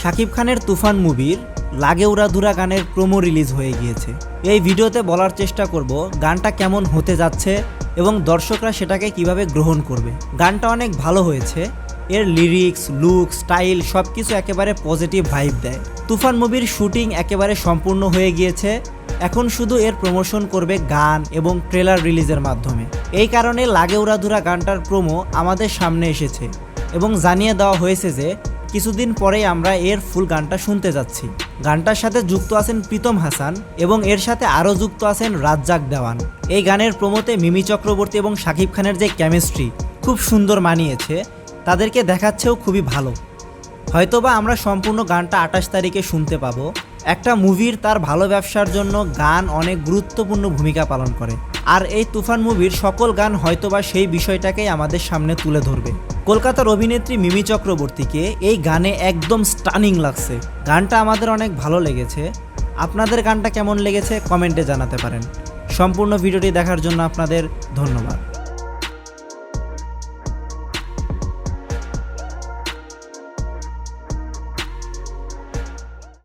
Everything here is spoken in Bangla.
শাকিব খানের তুফান মুভির লাগে উড়াধুরা গানের প্রোমো রিলিজ হয়ে গিয়েছে। এই ভিডিওতে বলার চেষ্টা করব, গানটা কেমন হতে যাচ্ছে এবং দর্শকরা সেটাকে কীভাবে গ্রহণ করবে। গানটা অনেক ভালো হয়েছে, এর লিরিক্স লুক স্টাইল সব কিছু একেবারে পজিটিভ ভাইব দেয়। তুফান মুভির শুটিং একেবারে সম্পূর্ণ হয়ে গিয়েছে, এখন শুধু এর প্রমোশন করবে গান এবং ট্রেলার রিলিজের মাধ্যমে। এই কারণে লাগে উড়াধুরা গানটার প্রোমো আমাদের সামনে এসেছে এবং জানিয়ে দেওয়া হয়েছে যে কিছুদিন পরেই আমরা এর ফুল গানটা শুনতে যাচ্ছি। গানটার সাথে যুক্ত আছেন প্রীতম হাসান এবং এর সাথে আরও যুক্ত আছেন রাজ্জাক দেওয়ান। এই গানের প্রমোতে মিমি চক্রবর্তী এবং শাকিব খানের যে কেমিস্ট্রি খুব সুন্দর মানিয়েছে, তাদেরকে দেখাচ্ছেও খুবই ভালো। হয়তোবা আমরা সম্পূর্ণ গানটা আঠাশ তারিখে শুনতে পাবো। একটা মুভির তার ভালো ব্যবসার জন্য গান অনেক গুরুত্বপূর্ণ ভূমিকা পালন করে। আর এই তুফান মুভির সকল গান হয়তোবা সেই বিষয়টাকেই আমাদের সামনে তুলে ধরবে। কলকাতার অভিনেত্রী মিমি চক্রবর্তীকে এই গানে একদম স্টানিং লাগছে। গানটা আমাদের অনেক ভালো লেগেছে। আপনাদের গানটা কেমন লেগেছে কমেন্টে জানাতে পারেন। সম্পূর্ণ ভিডিওটি দেখার জন্য আপনাদের ধন্যবাদ।